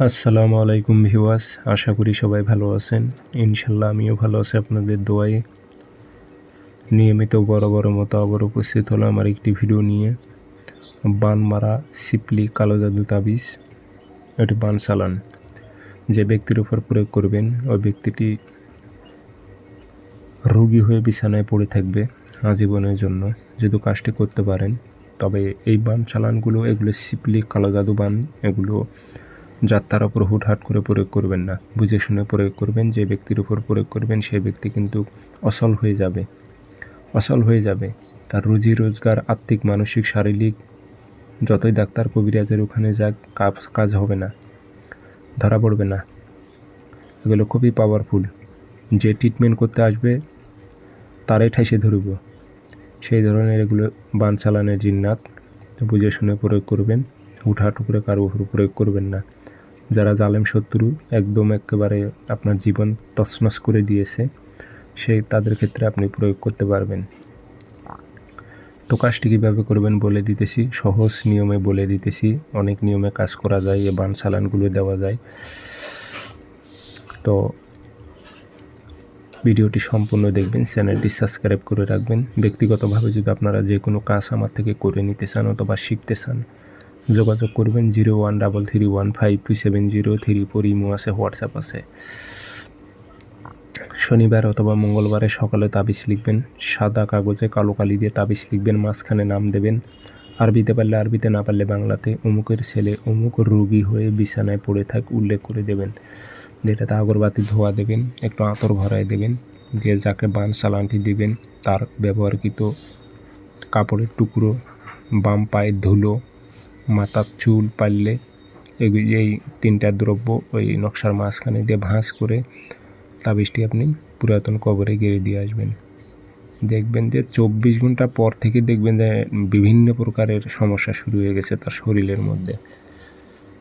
আসসালামু আলাইকুম ভিওয়াস আশা করি সবাই ভালো আছেন। ইনশাল্লাহ আমিও ভালো আছি আপনাদের দোয়ায়। নিয়মিত বড় বড় মতো আবার উপস্থিত হলো আমার একটি ভিডিও নিয়ে। বান মারা সিপলি কালো জাদু তাবিজ, এটি বান চালান। যে ব্যক্তির উপর প্রয়োগ করবেন, ওই ব্যক্তিটি রোগী হয়ে বিছানায় পড়ে থাকবে আজীবনের জন্য। যদি কাজটি করতে পারেন, তবে এই বান চালানগুলো, এগুলো সিপলি কালো জাদু বান, এগুলো যাত্রার ওপর হুটহাট করে প্রয়োগ করবেন না। বুঝে শুনে প্রয়োগ করবেন, যে ব্যক্তির উপর প্রয়োগ করবেন সেই ব্যক্তি কিন্তু অসল হয়ে যাবে। অসল হয়ে যাবে। তার রুজি রোজগার আর্থিক মানসিক, শারীরিক, যতই ডাক্তার, কবিরাজের ওখানে যাক, কাজ কাজ হবে না। ধরা পড়বে না। এগুলো খুবই পাওয়ারফুল যে ট্রিটমেন্ট করতে আসবে তারাই ঠাইসে ধরব। সেই ধরনের এগুলো বান চালানের জিন্নাত। বুঝে শুনে প্রয়োগ করবেন। হুটহাট করে কারও উপর প্রয়োগ করবেন না। যারা জালেম শত্রু একদম একেবারে আপনার জীবন তছনছ করে দিয়েছে, সেই তাদের ক্ষেত্রে আপনি প্রয়োগ করতে পারবেন। তো কাজটি কীভাবে করবেন বলে দিতেছি, সহজ নিয়মে বলে দিতেছি, অনেক নিয়মে কাজ করা যায়, এ বান চালানগুলো দেওয়া যায়। তো ভিডিওটি সম্পূর্ণ দেখবেন, চ্যানেলটি সাবস্ক্রাইব করে রাখবেন। ব্যক্তিগতভাবে যদি আপনারা যে কোনো কাজ আমার থেকে করে নিতে চান অথবা শিখতে চান যোগাযোগ করবেন zero one double three one five two seven zero three four imo আছে, হোয়াটসঅ্যাপ আছে। শনিবার অথবা মঙ্গলবারে সকালে তাবিজ লিখবেন, সাদা কাগজে কালো কালি দিয়ে তাবিজ লিখবেন, মাঝখানে নাম দেবেন। আরবিতে পারলে আরবিতে, না পারলে বাংলাতে। অমুকের ছেলে অমুক রোগী হয়ে বিছানায় পড়ে থাক উল্লেখ করে দেবেন। যেটাতে আগরবাতি ধোয়া দেবেন, একটু আঁতর ভরায় দেবেন, দিয়ে যাকে বান চালানটি দিবেন, তার ব্যবহারকৃত কাপড়ের টুকরো, বাম পায়ের ধুলো মাথার চুল পারলে এগুলি এই তিনটা দ্রব্য ওই নকশার মাঝখানে দিয়ে ভাঁজ করে তাবিজটি আপনি পুরাতন কবরে গেড়ে দিয়ে আসবেন। দেখবেন যে চব্বিশ ঘণ্টা পর থেকে দেখবেন যে বিভিন্ন প্রকারের সমস্যা শুরু হয়ে গেছে তার শরীরের মধ্যে।